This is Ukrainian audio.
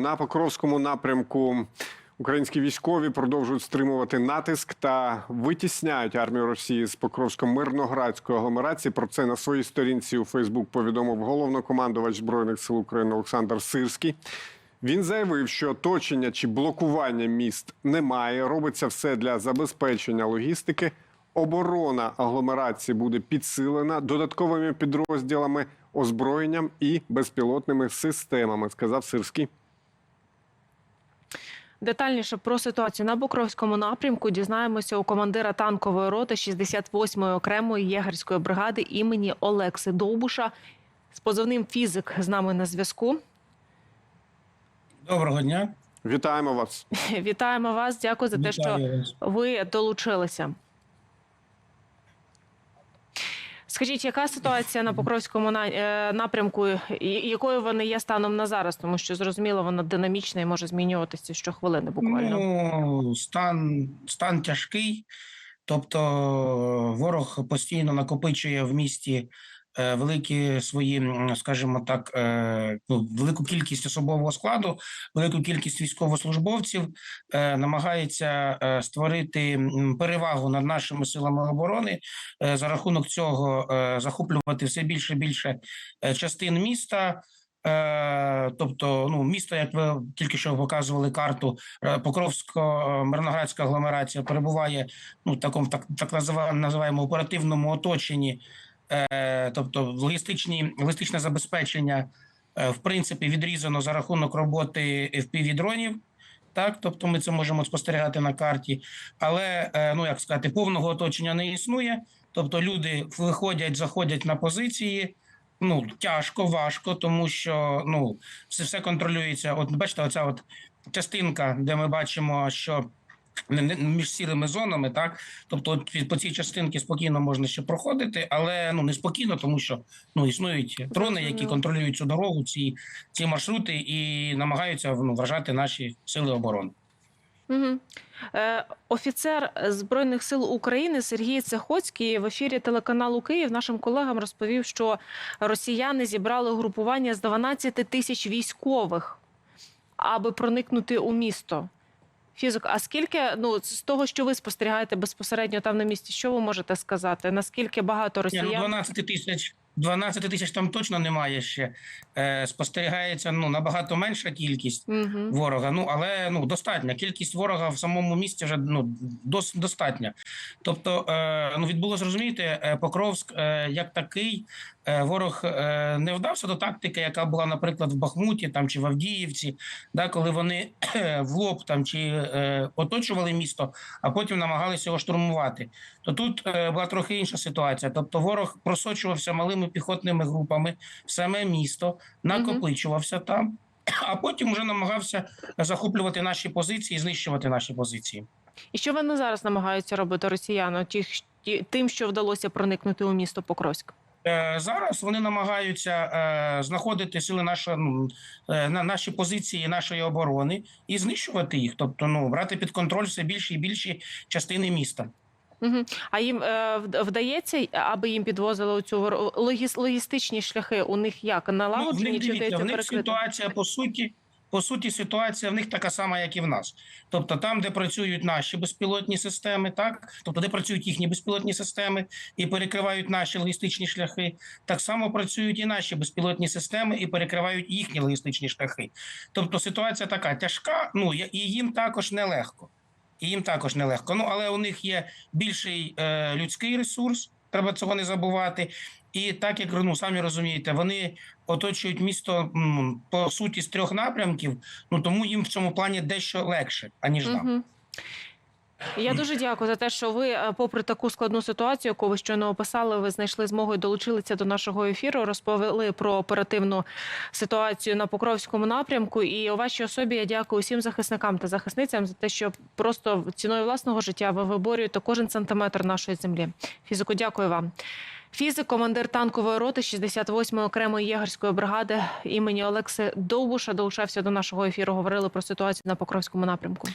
На Покровському напрямку українські військові продовжують стримувати натиск та витісняють армію Росії з Покровсько-мирноградської агломерації. Про це на своїй сторінці у Фейсбук повідомив головнокомандувач збройних сил України Олександр Сирський. Він заявив, що оточення чи блокування міст немає. Робиться все для забезпечення логістики. Оборона агломерації буде підсилена додатковими підрозділами, озброєнням і безпілотними системами, сказав Сирський. Детальніше про ситуацію на Букровському напрямку дізнаємося у командира танкової роти 68-ї окремої єгерської бригади імені Олекси Довбуша. З позивним фізик з нами на зв'язку. Доброго дня. Вітаємо вас. Вітаємо вас. Дякую за те, що вас. ви долучилися. Скажіть, яка ситуація на Покровському е, напрямку, якою вони є станом на зараз? Тому що зрозуміло, вона динамічна і може змінюватися щохвилини буквально. Ну, стан, стан тяжкий, тобто ворог постійно накопичує в місті великі свої, скажімо так, е, ну, велику кількість особового складу, велику кількість військовослужбовців, е, намагається е, створити перевагу над нашими силами оборони, е, за рахунок цього е, захоплювати все більше і більше е, частин міста. Е, тобто, ну місто, як ви тільки що показували карту, е, Покровсько-Мирноградська агломерація перебуває ну в такому так так назива- називаємо оперативному оточенні, е, тобто логістичні логістичне забезпечення е, в принципі відрізано за рахунок роботи FPV-дронів. Так, тобто ми це можемо спостерігати на карті, але е, ну як сказати, повного оточення не існує. Тобто люди виходять, заходять на позиції. Ну тяжко, важко, тому що ну все, все контролюється. От бачите, оця от частинка, де ми бачимо, що між сірими зонами, так тобто, по цій частинці спокійно можна ще проходити, але ну не спокійно, тому що ну існують дрони, які контролюють цю дорогу, ці, ці маршрути і намагаються ну, вражати наші сили оборони. Угу. Е, офіцер Збройних сил України Сергій Цехоцький в ефірі телеканалу Київ нашим колегам розповів, що росіяни зібрали групування з 12 тисяч військових, аби проникнути у місто. Фізик, а скільки ну з того, що ви спостерігаєте безпосередньо там на місці, що ви можете сказати? Наскільки багато Ні, росіян? ну 12 тисяч 12 тисяч там точно немає ще. Е, спостерігається ну набагато менша кількість. Угу. ворога. Ну але ну достатня. Кількість ворога в самому місті вже ну дос, достатня. Тобто, е, ну відбулося розумієте, е, Покровськ е, як такий. е, Ворог е, не вдався до тактики, яка була, наприклад, в Бахмуті там чи в Авдіївці, да, коли вони в лоб там чи е, оточували місто, а потім намагалися його штурмувати. То тут е, була трохи інша ситуація. Тобто, ворог просочувався малими піхотними групами в саме місто, накопичувався там, а потім вже намагався захоплювати наші позиції, знищувати наші позиції. І що вони зараз намагаються робити росіяни, ті, ті- тим, що вдалося проникнути у місто Покровськ? Е, Зараз вони намагаються е, знаходити сили нашої ну, е, на наші позиції нашої оборони і знищувати їх, тобто ну брати під контроль все більші і більші частини міста. Угу. А їм е, вдається, аби їм підвозили цю логіс, логістичні шляхи? У них як Ну, в налагоджені них чи дивіться, в них ситуація по суті. По суті, ситуація в них така сама, як і в нас. Тобто, там, де працюють наші безпілотні системи, так тобто, де працюють їхні безпілотні системи і перекривають наші логістичні шляхи, так само працюють і наші безпілотні системи і перекривають їхні логістичні шляхи. Тобто, ситуація така тяжка. Ну і їм також нелегко. І їм також нелегко. Ну але у них є більший е, людський ресурс. Треба цього не забувати. І так як ну самі розумієте, вони оточують місто по суті з трьох напрямків. Ну тому їм в цьому плані дещо легше, аніж нам. Угу. Я дуже дякую за те, що ви, е, попри таку складну ситуацію, яку ви щойно описали, ви знайшли змогу і долучилися до нашого ефіру, розповіли про оперативну ситуацію на Покровському напрямку. І у вашій особі я дякую усім захисникам та захисницям за те, що просто ціною власного життя ви виборюєте кожен сантиметр нашої землі. Фізику, дякую вам. Фізик, командир танкової роти 68-ї окремої єгерської бригади імені Олекси Довбуша долучався до нашого ефіру. Говорили про ситуацію на Покровському напрямку.